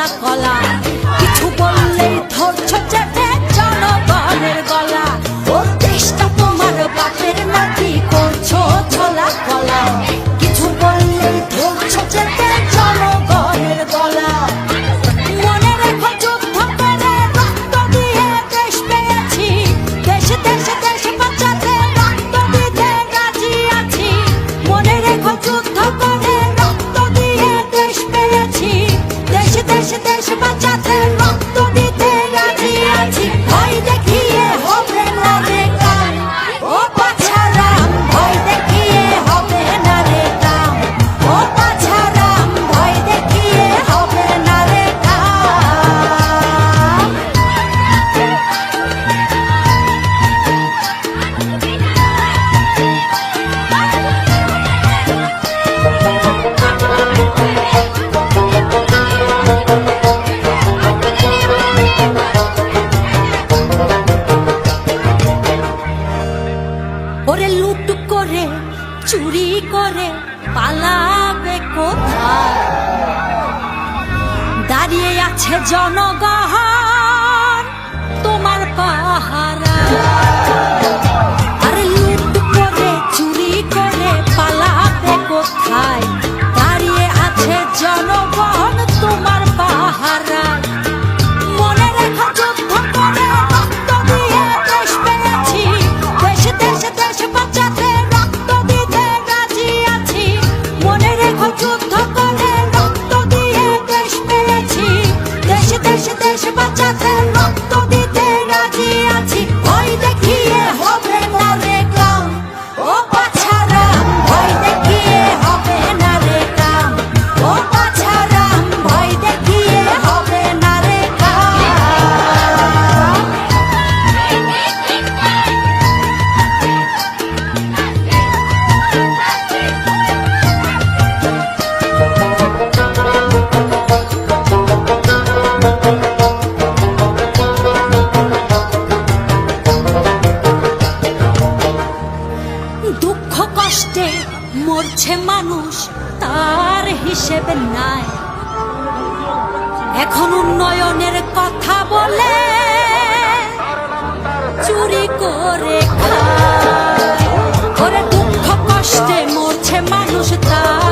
la cola. করে পালাবে কোথায়? দাঁড়িয়ে আছে জনগণ। মরছে মানুষ, তার হিসেব নাই। এখন উন্নয়নের কথা বলে, চুরি করে খায়। দুঃখ, কষ্টে মরছে মানুষ, তার